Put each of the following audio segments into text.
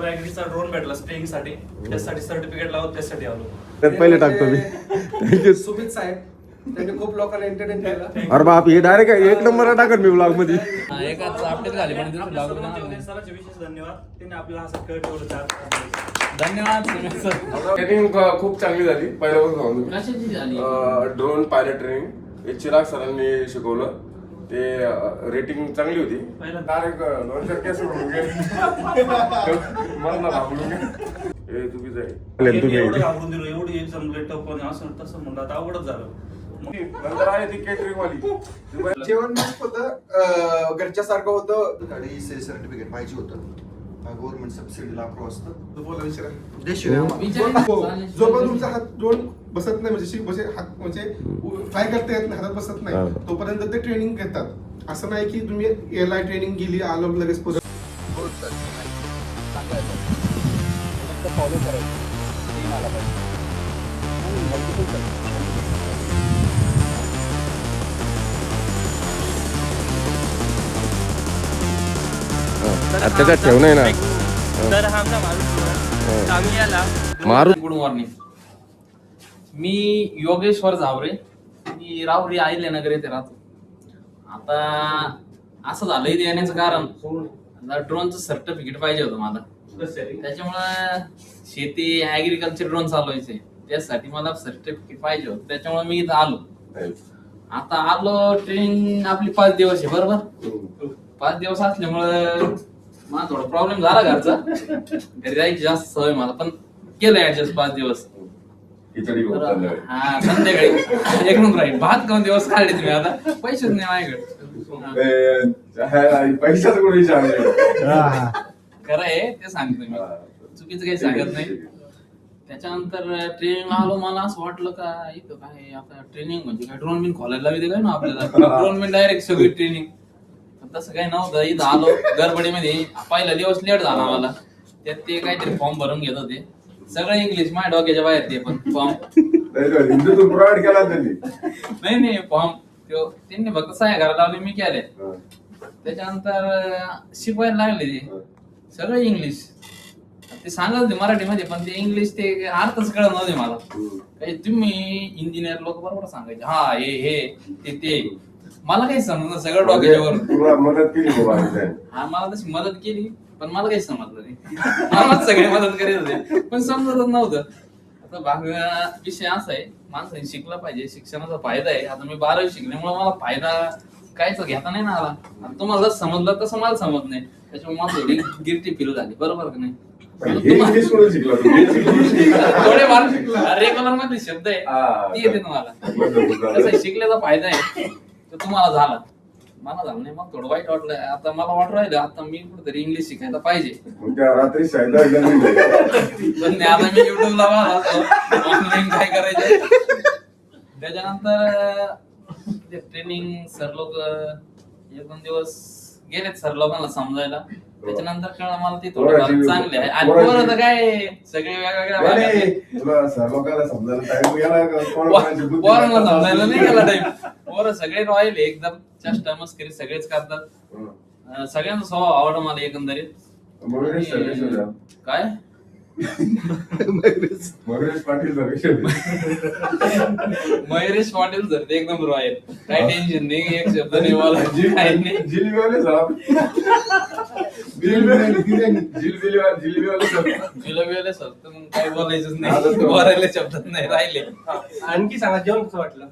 Drone भेटला स्प्रेइंगसाठी त्यासाठी certificate लावत त्यासाठी आलो. त्यात पहिले टाकतो मी थँक्यू सुमित साहेब त्यांनी खूप लोकांना एंटरटेन केलं. अरे बाप हे डायरेक्ट एक नंबर टाकत मी ब्लॉगमध्ये. अपडेट झाली. सरांचे विशेष धन्यवाद. त्यांनी आपल्याला असं कळ ठेवलं चार धन्यवाद सुमित सर ट्रेनिंग खूप चांगली झाली. पहिल्यापासून कशाची झाली? ड्रोन पायलट ट्रेनिंग हे चिराग सरांनी शिकवलं. ते रेटिंग चांगली होती. हे एवढं घाबरून दिलं एवढी एक्झाम टफ आणि असं तसं म्हणलं आता झालं. नंतर आहे ती केटरिंग वाली. जेवण मस्त होतं अं, घरच्यासारखं होतं. गाडी सर्टिफिकेट पाहिजे होतं. गव्हर्नमेंट सबसिडीला अप्रूव्ह असतं. तो बोला विचारा. हो. चालेल. जोपर्यंत तुमचा हात ड्रोन बसत नाही म्हणजे शिक म्हणजे हात म्हणजे फ्लाय करता येत नाही हातात बसत हा. नाही तोपर्यंत ते ट्रेनिंग घेतात. असं नाही की तुम्ही याला ट्रेनिंग गेली आलो लगेच परत त्याच्यात ठेव नाही ना. तर हा आमचा माणूस आम्ही आला मारू. गुड मॉर्निंग मी योगेश्वर झावरे मी राहुरी आईले नगर येथे राहतो. आता असं झालं इथे येण्याचं कारण. ड्रोनचं सर्टिफिकेट पाहिजे होतं मला. त्याच्यामुळं शेती ऍग्रिकल्चर ड्रोन चालवायचे त्यासाठी मला सर्टिफिकेट पाहिजे होतं. त्याच्यामुळे मी इथं आलो. आता आलो ट्रेनिंग आपली पाच दिवस आहे बरोबर? पाच दिवस असल्यामुळं मला थोडा प्रॉब्लेम झाला घरचा. घरी जायची जास्त सवय मला पण केलं ऍडजस्ट पाच दिवस. खिचडी. हा संध्याकाळी. एक नंबर राहील भात दोन दिवस काढले तुम्ही आता. पैसेच नाही माझ्याकडे. ए, हा, पैशाचं कोणी विचार नाही. खरं आहे ते सांगतो मी. चुकीचं काही सांगत नाही. त्याच्यानंतर ट्रेनिंग आलो मला असं वाटलं का इथं काय आता ट्रेनिंग म्हणजे काय? ड्रोन बिन खोलायला लावी काय ना आपल्याला? ड्रोन बिन डायरेक्ट सगळी ट्रेनिंग तसं काही नव्हतं. इथं आलो गडबडीमध्ये. पहिला दिवस लेट झाला मला त्यात ते काहीतरी फॉर्म भरून घेत होते. सगळं इंग्लिश माझ्या डोक्याच्या बाहेर ते पण फॉर्म प्रोव्हाइड केला त्यांनी. नाही नाही फॉर्म तो त्यांनी फक्त सहाय्य करायला लावले मी केले. त्याच्यानंतर शिकवायला लागले ते. सगळं इंग्लिश ते सांगत होते मराठीमध्ये पण ते इंग्लिश ते अर्थच कळत नव्हते मला. काही तुम्ही इंजिनियर लोक बरोबर सांगायचे हा हे हे ते ते. मला काही समजलं सगळं डोक्याच्या वर तुला मदत केली बाबा. हा मला तशी मदत केली पण मला काही समजलं नाही. मला सगळे मदत करीत होते पण समजतच नव्हतं. आता भाग विषय असा आहे माणसाने शिकलं पाहिजे शिक्षणाचा फायदा आहे. आता मी बारावी शिकल्यामुळे मला फायदा कायच घेता नाही ना आला. आता तुम्हाला जसं समजलं तसं मला समजत नाही. त्याच्यामुळे मला थोडी गिरटी फील झाली. बरोबर का नाही? हे इंग्लिश शिकला तू? हे रेग्युलरमध्ये शब्द आहे हा. ती येते तुम्हाला. बरोबर. कसं आहे, शिकल्याचा फायदा आहे. तो तुम्हाला झाला मला झालं नाही मग थोडं वाईट वाटलं आता मला वाटू राहिलं आता मी कुठेतरी इंग्लिश शिकायला पाहिजे मग त्या रात्री शाळेला गेला नाही. पण आता मी युट्यूबला ऑनलाईन काय करायचं त्याच्यानंतर ते ट्रेनिंग सर लोक एक दोन दिवस गेलेत सर लोकांना समजायला त्याच्यानंतर कळलं मला ते थोडं पोराची- चांगले आहे आणि पोराची- पोरं तर काय सगळे वेगवेगळ्या नाही, भागात नाही. आहेत. तुला सर्व लोकांना समजायला टाइम गेला का? कोण कोणाची बुद्धी पोरांना? समजायला नाही गेला टाइम पोरं सगळे रॉयल एकदम. चेष्टा मस्करी सगळेच करतात. हं. अं, सगळ्यांचा स्वभाव आवडतो मला एकंदरीत. हे. काय? मयुरेश. पाटील मयुरेश पाटील जर ते एकदम रॉयल काय टेन्शन नाही एक शब्द नाही मला काही नाही. जिलेबीवाले साहेब जिलेबी जिलेबीवाले जिलेबीवाले साहेब जिलोबीवाले सर. तर मग काय बोलायचंच नाही. तो- बोलायला शब्दात नाही राहिले. आणखी सांगा जेवण कसं वाटलं?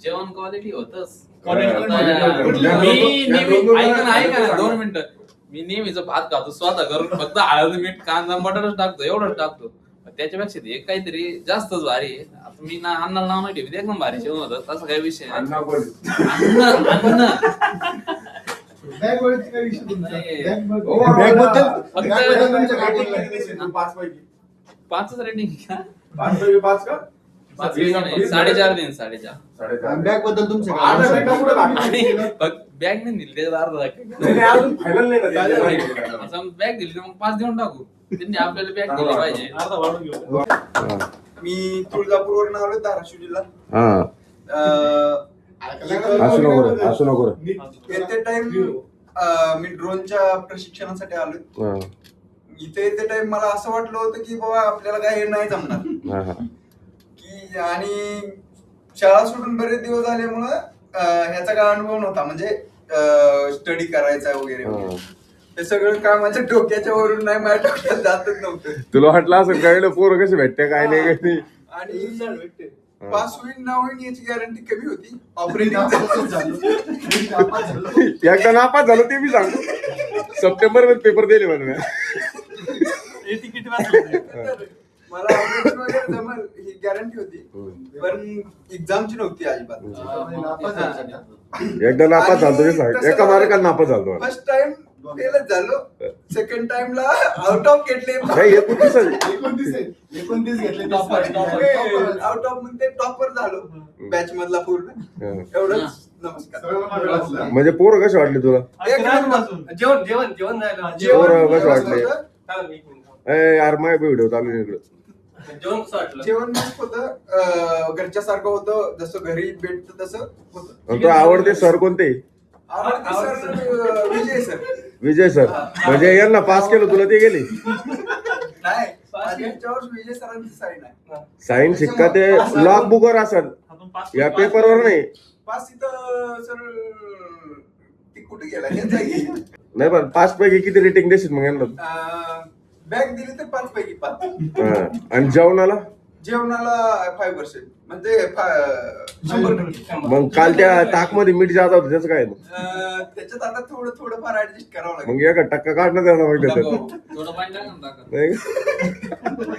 जेवण क्वालिटी होतच. मी नेहमी दोन- ऐका ना ऐका ना सांगा. दोन मिनिटं. मी नेहमीच भात खातो स्वतः करून फक्त हळद मीठ कांदा मटरच टाकतो एवढंच टाकतो. त्याच्यापेक्षा ते काहीतरी जास्तच भारी आहे. आता मी ना अन्नाला नाव नाही ठेवत एकदम भारी जेवण होतं. तसं काही विषय नाही. पैकी पाचच रेटिंग पाच पैकी पाच का? पाच वीस- नाही, साडेचार दिन साडेचार. साडेचार. बॅगबद्दल तुमचं पुढे. आणि बॅग नाही दिली त्याच्यात अर्धा नाही, नाही, अजून फायनल नाही ना त्याच्यात. असं बॅग दिली तर मग पाच देऊन टाकू. त्यांनी आपल्याला बॅग दिली पाहिजे. अर्धा वाढून घेऊ. मी तुळजापूरवरून आलो धाराशिव जिल्हा हा. अं, असू नको रे, असू नको रे. येते टाइम मी ड्रोनच्या प्रशिक्षणासाठी आलोय. हा. इथे येते टाइम मला असं वाटलं होतं की बाबा आपल्याला काय हे नाही जमणार. हा हा. आणि शाळा सोडून बरेच दिवस झाल्यामुळं ह्याचा काय अनुभव नव्हता. म्हणजे स्टडी करायचा वगैरे हा. वगैरे. हे सगळं काय माझ्या डोक्याच्या वरून नाही माझ्या डोक्यात जातच नव्हतं. तुला वाटलं असं कळलं पोरं कशी भेटते काय नाही काय नाही? आणि पास होईल ना होईल याची गॅरंटी कमी होती. ऑपरेटिंग एकदा नापास झालं ते मी सांगतो. सप्टेंबरमध्ये पेपर दिले म्हणून. हे तिकीट वाचलं मला वगैरे जमल ही गॅरंटी होती. पण एक्झामची नव्हती अजिबात. एकदा नापास झालो सांग एका मार्काला नापास झालो फर्स्ट टाइम फेलच झालो. सेकंड टाइमला आउट ऑफ घेतले. नाही एकोणतीस एकोणतीस आहे. एकोणतीस घेतले आउट ऑफ म्हणजे टॉपर झालो. बॅच मधला पूर्ण. एवढंच नमस्कार. म्हणजे पोरं कसे वाटले तुला. जेवण जेवण जेवण पोरं कसं वाटले. ए यार माय व्हिडिओ चालू आहे इकडं. जेवण कसं वाटलं? जेवण मस्त होतं. घरच्या सारखं होतं. जसं घरी भेटतं तसं होतं. तुला आवडते सर कोणते? आवडते सर अं, विजय सर. विजय सर. म्हणजे यांना पास केलं तुला ते गेले? नाही माझ्यावर विजय सरांची साईन आहे शिक्का ते लॉग बुकवर असेल. आपण पाच या पेपरवर नाही. पास इथं सर ती कुठे गेला? नाही पण पाच पैकी किती रेटिंग देशील मग यांना? बॅग दिली तर पाच पैकी पाच हा. आणि जेवणाला जेवणाला फाईव्ह पर्सेंट म्हणजे फा- शंभर टक्के मग काल त्या ताकमध्ये मीठ जात होतं त्याचं काय मग अं, त्याच्यात आता थोडं थोडंफार ऍडजस्ट करावं लागेल मग एका टक्का काढणं त्याला मग त्याच्यात थोडं पाणी टाका ना टाका. नाही का?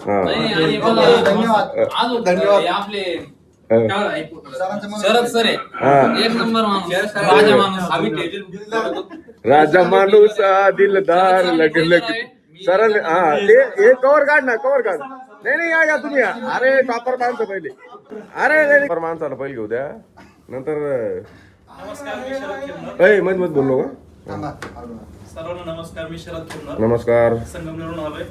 हा. नाही आणि मला धन्यवाद. अजून धन्यवाद. हे आपले हा. काय ऐकू थोडं. शरद सर आहे हा. एक नंबर माणूस राजा माणूस आम्ही राजा माणूस दिलदार लगे लगे सर हा ते हे कवर काढ ना कवर काढ. नाही नाही या या तुम्ही या. अरे टॉपर माणसं पहिले. अरे नाही, टॉपर माणसाला पहिले घेऊ द्या. नंतर नमस्कार मी शरद खेमनर अय मत मत बोललो का. सर्वांना नमस्कार मी शरद खेमनर नमस्कार. संगमनेरून आलोय.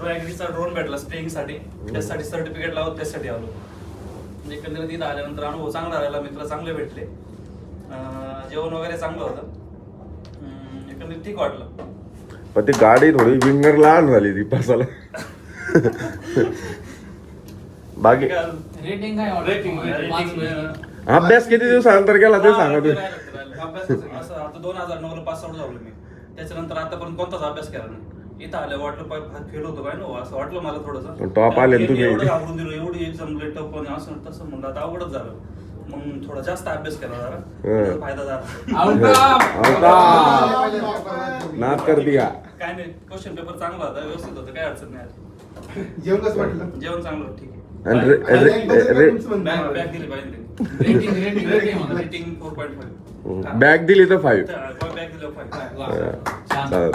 ड्रॉइंगचा ड्रोन भेटला स्प्रेइंगसाठी. त्यासाठी सर्टिफिकेट लावत त्यासाठी आलो. म्हणजे एकंदरीत इथं आल्यानंतर अनुभव चांगला राहिला मित्र चांगले भेटले. अं, जेवण वगैरे चांगलं होतं. एकंदरीत ठीक वाटलं. पण ती गाडी थोडी विंगर लहान झाली ती पासाला बाकी रेटिंग काय Rating, वाटतं? पाच rating, मिनिटं. अभ्यास किती दिवसानंतर केला ते सांगा तुम्ही. आता दोन हजार नऊ ला पास आउट झालो मी. त्याच्यानंतर आतापर्यंत कोणताच अभ्यास केला नाही. इथं आलं वाटलं पाय फेल होतो काय नो असं वाटलं मला थोडंसं. पण top आले ना तुम्ही. एवढं घाबरून दिलं एवढी एक्झाम लेट पण असं तसं म्हणलं आता अवघडच झालं. मग थोडा जास्त अभ्यास केला जरा. हं. त्याचा फायदा झाला. नाद कर दिया. काय नाही क्वेश्चन पेपर चांगला होता व्यवस्थित होतं काय अडचण नाही आली. जेवण कसं वाटलं. जेवण चांगलं होतं, ठीक आहे. आणि रे- रे- रे- बॅग दिली पाहिजे रेटिंग रेटिंग रेटिंग म्हणा. Rating four point five bag दिली तर फाईव्ह बॅग दिलं फाईव्ह.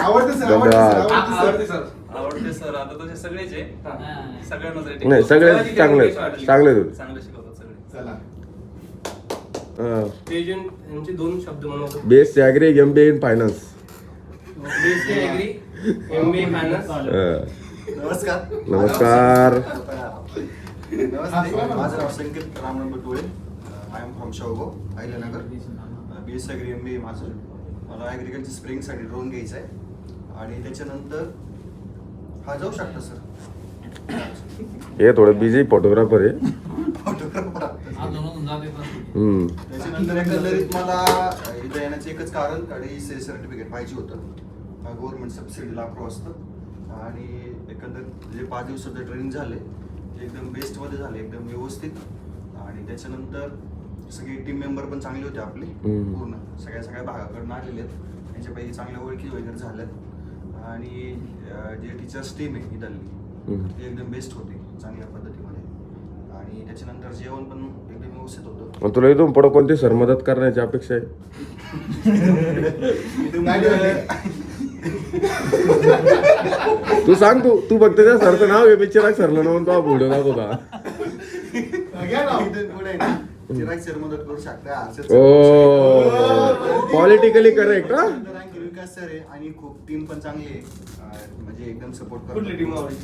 आवडतं सर आवडतं सर धन्यवाद. आवडतं आवडते सर सर आवडते सर आता तसे सगळेच. आहे हा. सगळ्यांनाच नाही. सगळे सगळ्यांची चांगले चांगली. चांगले शिकवतात सगळे. चला. हा. एजंट यांचे दोन शब्द म्हणतो BSc agri M B in finance नमस्कार. नमस्कार. नमस्ते. माझं नाव Sanket Ramnath Batule I am from Shavgo Ahilyanagar. B S agri M B A माझं. मला ॲग्रिकल्चर स्प्रिंगसाठी ड्रोन घ्यायचा आहे आणि त्याच्यानंतर हा जाऊ शकता सर हे थोडं बिझी फोटोग्राफर आहे. फोटोग्राफर हम्म. त्याच्यानंतर एकंदरीत मला इथं येण्याचं एकच कारण से सर्टिफिकेट पाहिजे होतं. गव्हर्नमेंट सबसिडीला अप्रूव्ह असतं. आणि एकंदरीत जे पाच दिवसाचं ट्रेनिंग झाले ते एकदम बेस्टमध्ये झाले एकदम व्यवस्थित. आणि त्याच्यानंतर सगळे टीम मेंबर पण चांगले होते आपले हम्म. पूर्ण. सगळ्या सगळ्या भागाकडून आलेले आहेत. त्यांच्यापैकी चांगल्या ओळखी वगैरे झाल्यात. आणि अं, जे टीचर्स टीम आहे इथली हम्म. ते एकदम बेस्ट होते. चांगल्या पद्धतीमध्ये आणि त्याच्यानंतर जेवण पण एकदम व्यवस्थित होतं. मग तुला इथून पुढं कोणती सर मदत करण्याची अपेक्षा आहे. तू सांग तू तू फक्त त्या सरचं नाव आहे पिक्चर सरला नाव तो व्हिडिओ दाखवता घ्या ना. इथून पुढे ना. चिराग सर मदत करू शकता हर्षद ओ पॉलिटिकली करेक्ट हा? आणखी विकास सर आहे आणि खूप टीम पण चांगली आहे. अं, म्हणजे एकदम सपोर्ट कुठली टीम आवडली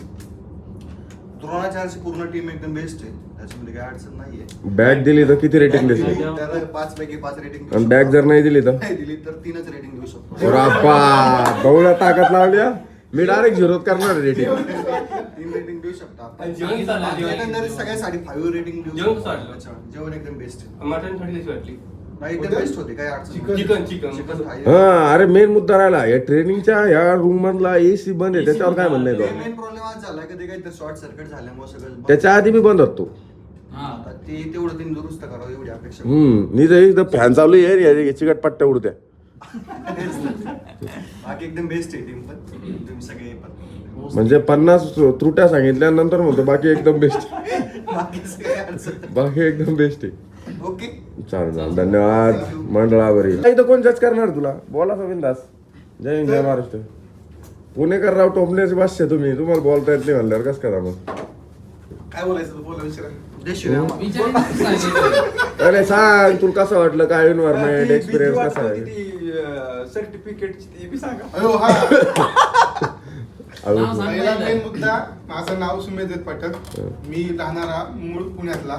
द्रोणाचार्यची पूर्ण टीम एकदम बेस्ट आहे. त्याच्यामध्ये काही अडचण नाहीये. बॅग दिली तर किती रेटिंग देशील? त्याला पाच पैकी पाच रेटिंग आणि बॅग जर नाही दिली तर? नाही दिली तर तीनच रेटिंग देऊ शकतो. राप्पा बवळ्या ताकद लावली हा. मी डायरेक्ट झिरोत करणार रेटिंग तीन रेटिंग देऊ शकता आणि जेवण? एकंदरीत सगळ्यासाठी फाईव्ह रेटिंग देऊ जेवण शकतो. जेवण एकदम बेस्ट आहे. मटन थोडी कशी वाटली. नाही एकदम बेस्ट होते काही अडचण chicken- chicken chicken. Chicken fry हा अरे मेन मुद्दा राहिला या ट्रेनिंगच्या या रूम मधला एसी बंद आहे त्याच्यावर काय म्हणणं आहे तो? मेन प्रॉब्लेम आज झाला कधी काही शॉर्ट सर्किट झाल्यामुळे सगळं बंद. त्याच्या आधी मी बंद होतो. हा. आता ते तेवढं त्यांनी दुरुस्त करावं एवढी अपेक्षा. हम्म मी जर एकदा फॅन चालू आहे या चिकट पट्ट्या उडत्या. बाकी एकदम बेस्ट आहे टीम पण. तुम्ही सगळे पण. म्हणजे पन्नास त्रुट्या सांगितल्यानंतर म्हणतो बाकी एकदम बेस्ट बाकी सगळे अडचण. बाकी एकदम बेस्ट आहे. ओके चालेल चालेल. धन्यवाद. मंडळावरील. इथं कोण जज करणार तुला? बोला बिंदास. जय हिंद जय महाराष्ट्र. पुणेकर राव टोपण्याचे भाष्य तुम्ही. तुम्हाला बोलता येत नाही म्हणल्यावर कसं करा मग? काय बोलायचं? बोला विचारा. सांगितलं. अरे सांग तुला कसं वाटलं? काय एन्व्हायरमेंट एक्सपिरियन्स कसा आहे? सर्टिफिकेटची ती बी सांगा. अयो हा. नाव सांग. पहिला मेन मुद्दा माझं नाव सुमेध पाठक मी राहणारा मूळ पुण्यातला.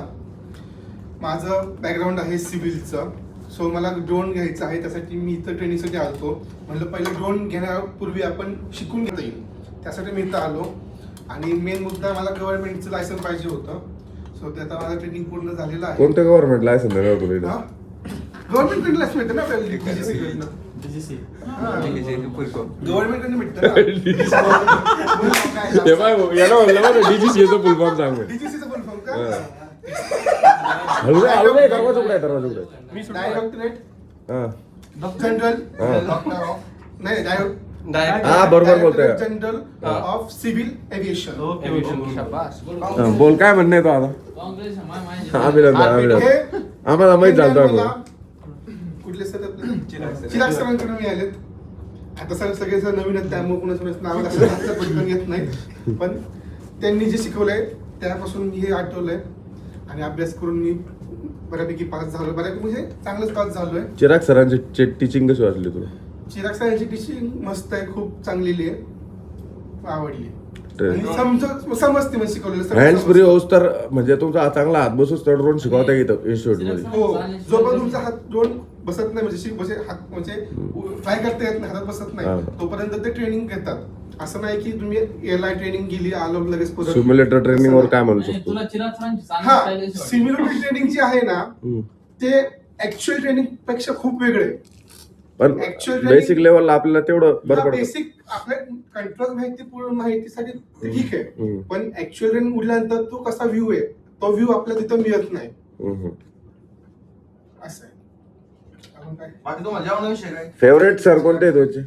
माझं बॅकग्राऊंड आहे सिव्हिलचं. सो मला ड्रोन घ्यायचं आहे त्यासाठी मी इथं ट्रेनिंगसाठी आलतो. म्हणलं पहिले ड्रोन घेण्यापूर्वी आपण शिकून घेता येईल. त्यासाठी मी इथं आलो. आणि मेन मुद्दा मला गव्हर्नमेंटचं लायसन पाहिजे होतं. सो ते आता माझं ट्रेनिंग पूर्ण झालेलं आहे. कोणतं गव्हर्नमेंट लायसन देणार तुला इथं? गव्हर्नमेंट लायसन मिळतं ना आपल्याला. गव्हर्नमेंट कडनं. मिळतं ना. हे पाय भाऊ, याला म्हणलं बरं DGCA चं full form सांग म्हणे. DGC चं पण फॉर्म का? हळू दे, हळू दे, दरवाजा उघडा आहे, दरवाजा उघडा आहे. डायरेक्टरेट हा. जनरल हा. नाही डायरेक्ट हा बरोबर बोलतोय. जनरल ऑफ सिव्हिल एव्हिएशन हा, बोल काय म्हणणं आहे तो आता? काँग्रेस आहे, माय- माय- अभिनंदन. अभिनंदन आम्हाला माहीत झालं आम्हाला कुठले सर? आपले चिराग सरांकडे मी आलेत. आता सर सगळे सर नवीन आहेत त्यामुळे कुणाचं नाव पटकन येत नाही. पण त्यांनी जे शिकवलंय त्यापासून मी हे आठवलंय. आणि अभ्यास करून मी बऱ्यापैकी पास झालो बऱ्यापैकी म्हणजे चांगलंच पास झालोय. चिराग सरांची टीचिंग कशी वाटली तुला? चिराग सरांची टीचिंग मस्त आहे खूप चांगलेली आहे. आवडली. समजते म्हणजे शिकवलेलं सगळं. हँड्स फ्री समजतं. होस तर म्हणजे तुमचा चांगला हात बसूच तर ड्रोन शिकवता येतं इन्स्टिट्यूटमध्ये. हो. जोपर्यंत तुमचा हात दोन बसत नाही म्हणजे म्हणजे हात म्हणजे फ्राय करता येत नाही हातात बसत हा. नाही तोपर्यंत ते ट्रेनिंग घेतात. असं नाही की तुम्ही एल आय ट्रेनिंग गेली आलो लगेच परत. सिम्युलेटर ट्रेनिंग वर काय म्हणू शकतो तुला चिराग हा? सिम्युलेटर ट्रेनिंग जे आहे ना हम्म. ते ऍक्च्युअल ट्रेनिंगपेक्षा खूप वेगळे पण Actual training- बेसिक लेवलला आपल्याला तेवढं बरं पडतं बेसिक आपल्या कंट्रोल माहिती पूर्ण माहितीसाठी ते ठीक आहे हम्म. पण ऍक्च्युअल ट्रेनिंग उडल्यानंतर तो कसा व्ह्यू आहे तो व्ह्यू आपल्याला तिथं मिळत नाही. असं आहे अजून काय बाकी तुम्हाला जेवणाविषयी काय फेवरेट सर कोणते आहेत तुझे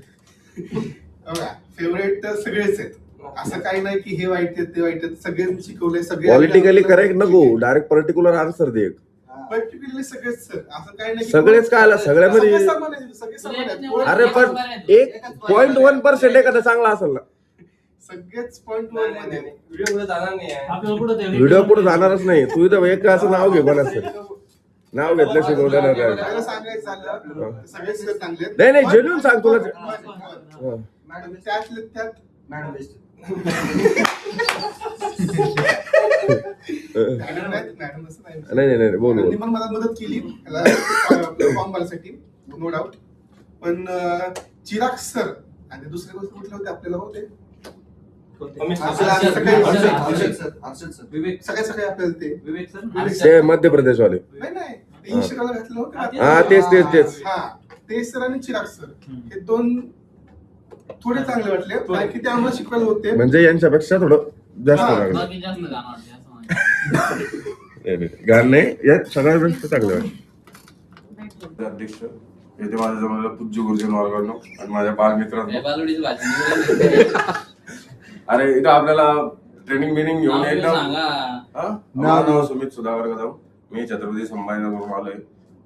फेवरेट तर सगळेच आहेत. असं काही नाही की हे वाईट आहेत ते वाईट आहेत. सगळे शिकवले सगळे पॉलिटिकली करेक्ट नको डायरेक्ट पर्टिक्युलर आन्सर दे एक. पर्टिक्युलरली सगळेच sir. असं काही नाही की- सगळेच काय आलं? सगळ्यामध्ये- सगळे समान आहेत, सगळे समान आहेत. कोण- अरे पण एक पॉईंट वन पर्सेंट एखादा चांगला असेल ना. सगळेच वनमध्ये. व्हिडिओ पुढे जाणार नाही आहे. आपल्याला कुठं ते व्हिडिओ पुढे जाणारच नाही. तू इथं एक असं नाव घे पण असेल नाव घेतलं शिकवलं नाही. काय मला सांगायचं झालं. सगळेच sir चांगले आहेत. नाही, genuine सांग तुला. पण- पण- पण- हा. मॅडम त्यातले त्यात मॅडम बेस्ट मॅडम असं नाही. नाही नाही नाही बोल त्यांनी पण मला मदत केली. फॉर्म भरण्यासाठी नो डाऊट पण चिराग सर आणि दुसरे गोष्ट कुठले होते आपल्याला होते विवेक सगळे सगळे आपल्याला ते. विवेक सर. ते मध्य प्रदेशवाले. नाही नाही. ते इंस्टाला घातलं होतं. हा तेच तेच तेच. हा ते सर आणि चिराग सर. हे दोन थोडे चांगले वाटले. कारण की ते आम्हाला शिकवायला होते. म्हणजे यांच्यापेक्षा थोडं जास्त हा, लागलं. बाकी जास्त गाणं वाटते असं म्हणायचं. नाही, नाही. गाणं नाही यात सगळ्यापेक्षा चांगलं वाटतं अध्यक्ष येथे माझ्या जमान्याला पूज्य गुरुजन वर्गांनो आणि माझ्या बालमित्रांनो. हे निवडली. अरे इथं आपल्याला ट्रेनिंग बिनिंग घेऊन नाव सांगा. हा? माझं नाव सुमित सुधाकर कदम. मी छत्रपती संभाजीनगरवरून आलोय.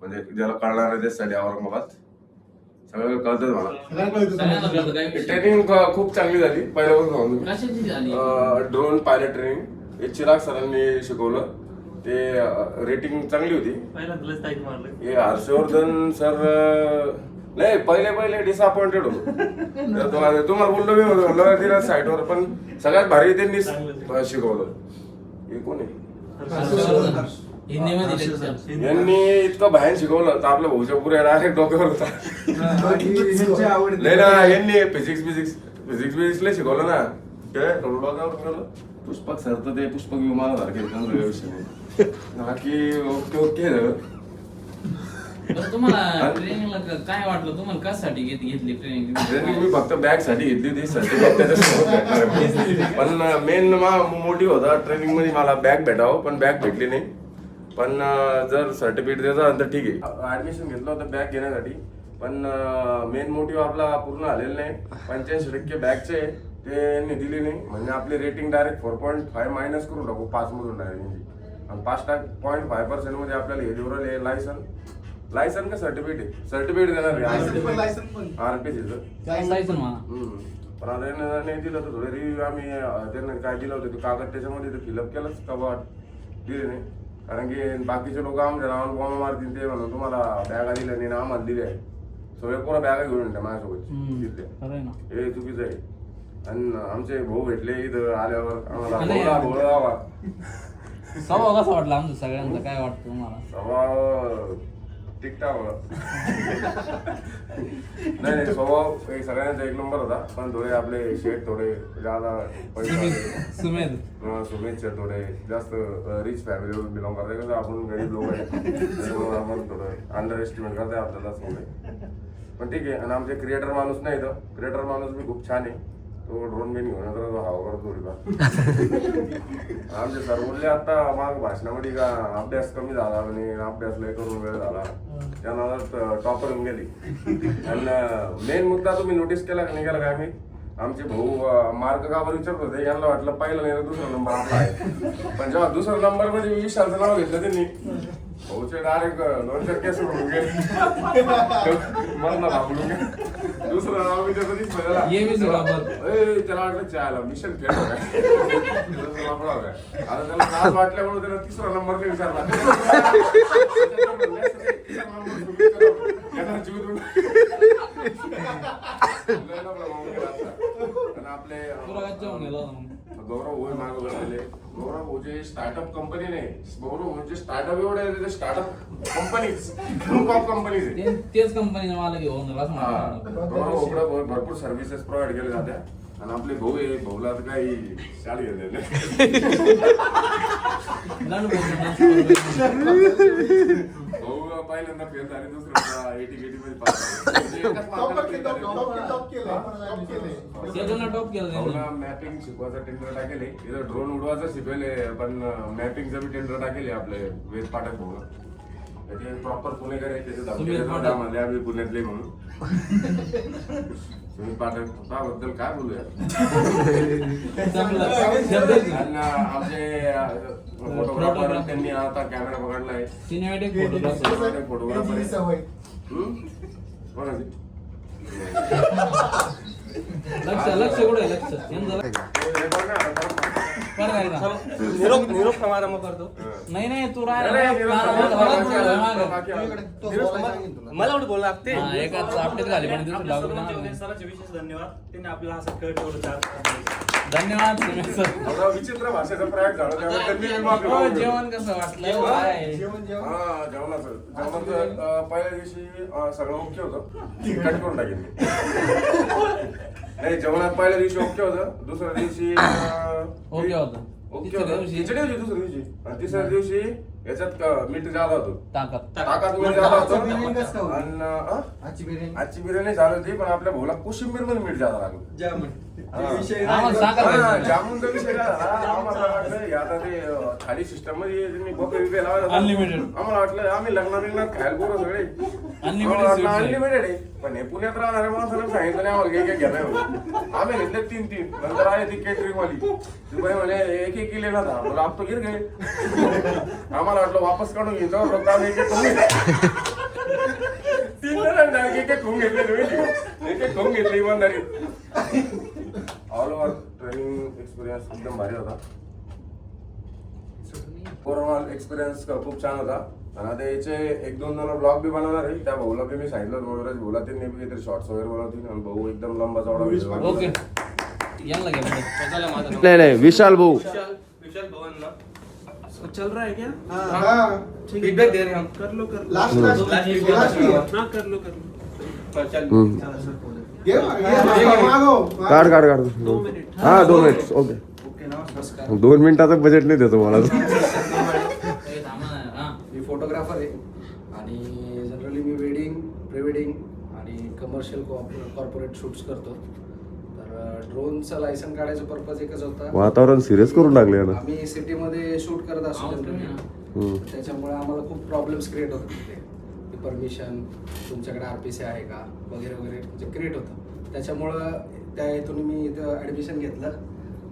म्हणजे ज्याला कळणार आहे त्यासाठी औरंगाबाद सगळं मला. सगळ्यांना कळतं काय विषय. ट्रेनिंग खूप चांगली झाली पहिल्यापासून सांगतो मी. कशाची झाली? ड्रोन पायलट ट्रेनिंग हे चिराग सरांनी शिकवलं. ते रेटिंग चांगली होती. पहिल्यांदाच ताईक मारलं. हे हर्षवर्धन सर नाही पहिले पहिले डिसअपॉइंटेड होतो. तर तुम्हाला तुम्हाला बोललो मी होतो दिला साईटवर पण सगळ्यात भारी त्यांनी शिकवलं. हे कोण आहे? हिंदीमध्ये. यांनी इतकं बाहेर शिकवलं तर आपल्या भाऊच्या पुऱ्या डायरेक्ट डोक्यावर होता. आवड नाही ना यांनी फिजिक्स फिजिक्स फिजिक्स फिजिक्स लय शिकवलं ना. काय डोक्यावर गेलं पुष्पक सर तर ते पुष्पक विमानासारखे चांगलं विषय बाकी ओके ओके झालं. बरं तुम्हाला ट्रेनिंगला काय वाटलं? तुम्हाला कशासाठी घेत- घेतली ट्रेनिंग ट्रेनिंग मी फक्त बॅगसाठी घेतली होती सर्टिफिकेट त्याच्यासोबत भेटणार आहे. पण मेन मोटिव्ह होता ट्रेनिंगमध्ये मला बॅग भेटावं पण बॅग भेटली नाही. पण जर सर्टिफिकेट द्यायचं तर ठीक आहे. ऍडमिशन घेतलं होतं बॅग घेण्यासाठी पण मेन मोटिव्ह आपला पूर्ण आलेला नाही. पंच्याऐंशी टक्के बॅगचे ते यांनी दिली नाही. म्हणजे आपली rating direct four point five minus करून टाकू पाच मधून डायरेक्ट आणि पाच टाक पॉईंट फाय पर्सेंटमध्ये आपल्याला हे देऊ राहिले लायसन लायसन का सर्टिफिकेट आहे? सर्टिफिकेट देणार आरपीसीचं म्हणा हम्म. पण आता नाही दिलं तर थोडे रिव्ह्यू आम्ही त्यांना काय दिलं होतं ते कागद त्याच्यामध्ये ते फिलअप केलंच का दिले नाही. कारण की बाकीचे लोक आमच्या नावानं बॉम्ब मारतील ते म्हणून तुम्हाला बॅगा दिल्या नाही आणि आम्हाला दिल्या आहे. सगळे पुरा बॅगा घेऊन येते माझ्यासोबत ना. हे चुकीचं आहे. आणि आमचे भाऊ भेटले इथं आल्यावर आम्हाला बोलावा. स्वभाव कसा वाटला आमचा सगळ्यांचा? काय वाटतं तुम्हाला? स्वभाव टिकटा नाही नाही स्वभाव एक सगळ्यांचा एक नंबर होता पण थोडे आपले शेट थोडे ज्यादा पैसे सुमेध सुमेधचे थोडे जास्त रिच फॅमिलीवरून बिलॉंग करते कसं आपण गरीब लोक आहे. त्याच्यामुळे आपण थोडं अंडर एस्टिमेट करते आपल्याला थोडे. पण ठीक आहे आणि आमचे क्रिएटर माणूस नाही तर क्रिएटर माणूस बी खूप छान आहे. तो ड्रोन बिन घेऊन येतो तो थोडीफार आमचे सर बोलले आता मग भाषणामध्ये का अभ्यास कमी झाला आणि अभ्यास लय करून वेळ झाला. त्यांना टॉपर होऊन गेली. आणि मेन मुद्दा तुम्ही नोटीस केला का नाही केला काय मी आमचे भाऊ मार्क का बरं विचारत होते यांना वाटलं पहिला नाही दुसरा नंबर आपला आहे. पण जेव्हा दुसरा नंबरमध्ये म्हणजे विशालचं नाव घेतलं त्यांनी भाऊचे डायरेक्ट दोन चार केस म्हणून गेले. मला घाबरून दुसरं नाव मी त्याचं दिसलं त्याला. ये मी तुला बघ. ए, त्याला वाटलं चायला मिशन फेल हो त्याचा हो काय. आता त्याला त्रास वाटल्यामुळे त्याला तिसरा नंबर नाही विचारला तिसरा number तुम्ही करा. याचा जीव देऊन- लय आपले गौरव होय माग बसलेले. गौरव भाऊचे स्टार्टअप कंपनी नाही गौरव म्हणजे स्टार्टअप एवढे startup company group of companies आहे तेच कंपनीने मला घेऊन हा. गौरव भर- भरपूर सर्व्हिसेस प्रोव्हाइड केल्या जात्या. आणि आपले भाऊ आहे भाऊला तर काही शाल घेतले दंड बोलतो. भाऊ पहिल्यांदा फेल झाले एटी गेटी मध्ये टॉप केलं. मॅपिंग शिकवायचं टेंडर टाकेले. इथं ड्रोन उडवायचं शिकवले पण मॅपिंगचं बी टेंडर टाकेले आपले वेद पाठक भाऊ. त्याचे प्रॉपर पुणेकर आहे त्याचे धमकी. म्हणले आम्ही पुण्यातले म्हणून. सुमित पाठक त्याबद्दल काय बोलूया आहे. आणि आमचे फोटोग्राफर त्यांनी आता कॅमेरा पकडलाय. सिनेमॅटिक फोटोग्राफर फोटोग्राफर कोणाची? लक्ष लक्ष कुठे आहे? लक्ष. यांचं लक्ष. हे बघ ना, बरं आहे का? निरोप निरोप समारंभ करतो नाही नाही तू नाही, नाही, निरोप समारंभ. मला कुठे बोलणार ते हा, एकाच आपटेच झाली पण दुसरी आपल्या लागत सर्वांचे नाही. उदय सरांचे विशेष धन्यवाद. त्यांनी आपल्याला चार. धन्यवाद सुमित सर. एवढा विचित्र भाषेचा प्रयोग झाला मी हो. जेवण कसं वाटलं? काय हा जेवणाचं. जेवणाचं अं, पहिल्या दिवशी अं, सगळं ओके होतं. कट करून टाकेल मी. नाही जेवणात पहिल्या दिवशी ओके होतं. दुसऱ्या दिवशी ओके होतं. ओके तिसऱ्या होतं. दिवशी? दुसऱ्या दिवशी. आणि तिसऱ्या दिवशी याच्यात मीठ जादा होतं. ताकद. मीठ जादा आजची बिर्याणी कसं होतं होती? आणि अं, आजची बिर्याणी? आजची बिर्याणी झाली होती पण आपल्या भाऊला कोशिंबीरमध्ये मीठ जादा लागलं. जामुनचा विषय काय झाला? आम्हाला वाटलं हे आता ते अं, थाली सिस्टममध्ये त्यांनी बफे बिफे लावायला Unlimited. आम्हाला वाटलं आम्ही लग्न बिग्नात खायला पोरं सगळे. Unlimited sweets आहे. अनलिमिटेड आहे. पण हे पुण्यात राहणाऱ्या माणसाला सांगितलं नाही आम्हाला घेणार होतं. आम्ही घेतले तीन तीन नंतर आले ती केटरिंग वाली. ती बाई म्हणे एक एक किलो ना था बोला आप तो गिर गए आम्हाला वाटलं वापस काढून घ्यायचं लोक आम्ही एक एक खाऊन घेतले. तीन जणांना एक एक खाऊन घेतले तुम्ही एक एक खाऊन घेतले इमानदारी ऑल ओव्हर ट्रेनिंग एक्सपिरियन्स एकदम भारी होता. ओव्हरऑल एक्सपिरियन्स खूप छान होता. आणि आता याचे एक दोन जण ब्लॉग बी बनवणार आहे. त्या भाऊला बी मी सांगितलं वगैरे बोला त्यांनी बी काहीतरी शॉर्ट्स वगैरे बनवतील. आणि भाऊ एकदम लंबा चौडा. ओके. नाही नाही विशाल भाऊ. विशाल विशाल भवन ना चल रहा है क्या? हा. फीडबॅक दे रहे हम. कर लो कर लो. लास्ट लास्ट लास्ट लास्ट कर लो कर लो. चल काढ काढ काढ. हा दोन मिनिट ओके ओके नमस्कार दोन मिनिटाचं बजेट नाही देतो मला. हा. मी फोटोग्राफर आहे. आणि जनरली मी वेडिंग प्री वेडिंग आणि कमर्शियल कॉर्पोरेट शूट्स करतो. तर ड्रोनचं लायसन काढायचा पर्पज एकच होता. वातावरण सिरियस करून टाकले ना आम्ही सिटीमध्ये शूट करत असतो जनरली. त्याच्यामुळे आम्हाला खूप प्रॉब्लेम्स क्रिएट होतात तिथे. परमिशन तुमच्याकडे आर पी सी आहे का? वगैरे वगैरे म्हणजे क्रिएट होतं. त्याच्यामुळं त्या हेतून मी इथं ॲडमिशन घेतलं.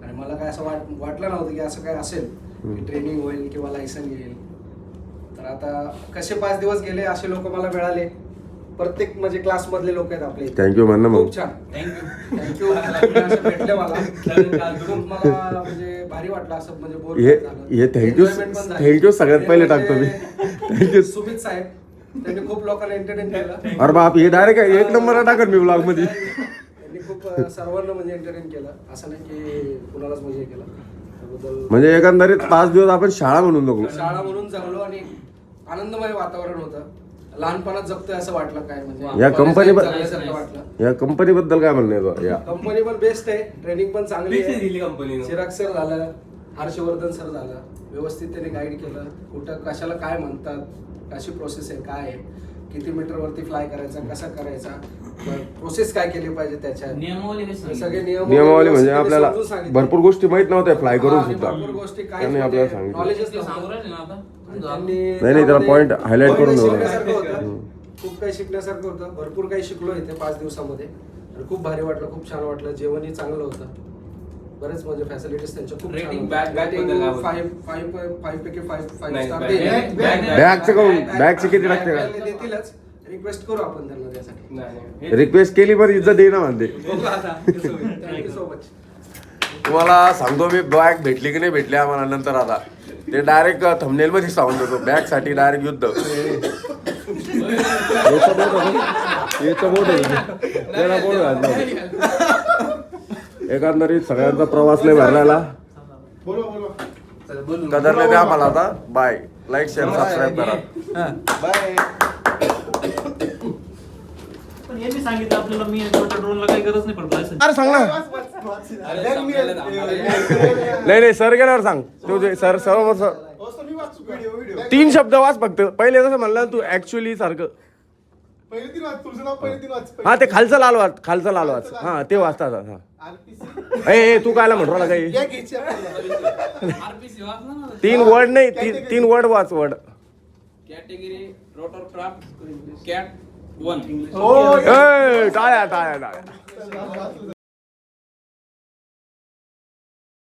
आणि मला काय असं वाट वाटलं नव्हतं की असं काय असेल की ट्रेनिंग होईल किंवा लायसन येईल. तर आता कसे पाच दिवस गेले असे लोक मला मिळाले. प्रत्येक म्हणजे क्लास मधले लोक आहेत आपले. थँक्यू खूप छान. थँक्यू थँक्यू भेटले मला. म्हणजे भारी वाटलं असं म्हणजे बोर हे झालं. हे थँक्यू. थँक्यू सगळ्यात पहिले म्हणजे टाकतो मी. थँक्यू सुमित साहेब. त्यांनी खूप लोकांना एंटरटेन केलं. अरे बाप हे डायरेक्ट एक नंबर टाकत मी ब्लॉगमध्ये. त्यांनी खूप सर्वांना म्हणजे एंटरटेन केलं. असं नाही की कुणालाच म्हणजे हे केलं. त्याबद्दल म्हणजे एकंदरीत पाच दिवस आपण शाळा म्हणून नको शाळा म्हणून जगलो आणि आनंदमय वातावरण होतं. लहानपणात जगतोय असं वाटलं काय म्हणजे? या कंपनी जगल्यासारखं वाटलं. या कंपनी बद्दल काय म्हणणं आहे? या. कंपनी पण बेस्ट आहे. ट्रेनिंग पण चांगली आहे. दिली कंपनीनं. चिराग सर झालं हर्षवर्धन सर झालं. व्यवस्थित त्यांनी गाईड केलं. कुठं कशाला काय म्हणतात? कशी प्रोसेस आहे काय आहे किती मीटरवरती फ्लाय करायचा कसा करायचा प्रोसेस काय केली पाहिजे त्याच्यात नियमावली? सगळे नियम नियमावली म्हणजे आपल्याला समजून सांगितले. भरपूर गोष्टी माहीत नव्हत्या फ्लाय हा, करून आणि सुद्धा भरपूर गोष्टी काहीच त्यांनी म्हणजे आपल्याला सांगितलं नव्हतं. आणि. त्यांनी नाही, नाही, जरा त्यामध्ये point highlight खूप करून काही देऊ. शिकण्यासारखं होतं. हम्म. खूप काही शिकण्यासारखं होतं भरपूर काही शिकलो इथे पाच दिवसामध्ये आणि खूप भारी वाटलं खूप छान वाटलं जेवणही चांगलं होतं बरेच म्हणजे फॅसिलिटीज त्यांच्या खूप Rating होत्या. back- बद्दल काय बोलतो? five- five- five पैकी नाही, star back- back- Back- काहून? back- Backचे किती टाकते का? देतीलच रिक्वेस्ट करू आपण त्यांना त्यासाठी नाही, नाही. हे- रिक्वेस्ट केली पण इज्जत देईना म्हणते बघू आता कसं होईल थँक्यू सो मच तुम्हाला सांगतो मी बॅग भेटली की नाही भेटली आम्हाला नंतर आता ते डायरेक्ट थंबनेल मध्ये सांगून देतो बॅगसाठी डायरेक्ट युद्ध याचं बोट होतं. याचं बोट घातलं. एकंदरीत सगळ्यांचा प्रवास लय भरलेला. बोलो बोलो कदरले द्या आम्हाला आता. बाय लाईक शेअर सबस्क्राईब करा. बाय पण हे मी सांगितलं आपल्याला मी ड्रोनला काही गरज नाही पडत. अरे सांग ना. नाही नाही सर गेल्यावर सांग. तू सर सर सर मी वाचू व्हिडिओ व्हिडिओ तीन शब्द वाच फक्त. पहिले कसं म्हणलं तू ऍक्च्युली सारखं. पहिले तीन वाच तुझं नाव पहिले तीन वाच हा ते खालचं लाल वाच खालचं लाल वाच हा ते वाचतात हा. आरपीसी ए ए, तू कायला म्हणतो राहिला काही? या घ्यायची आपल्याला. RPC वाचला ना? तीन वर्ड नाही तीन तीन वर्ड वाच word category rotor craft cat one हो टाळ्या टाळ्या टाळ्या.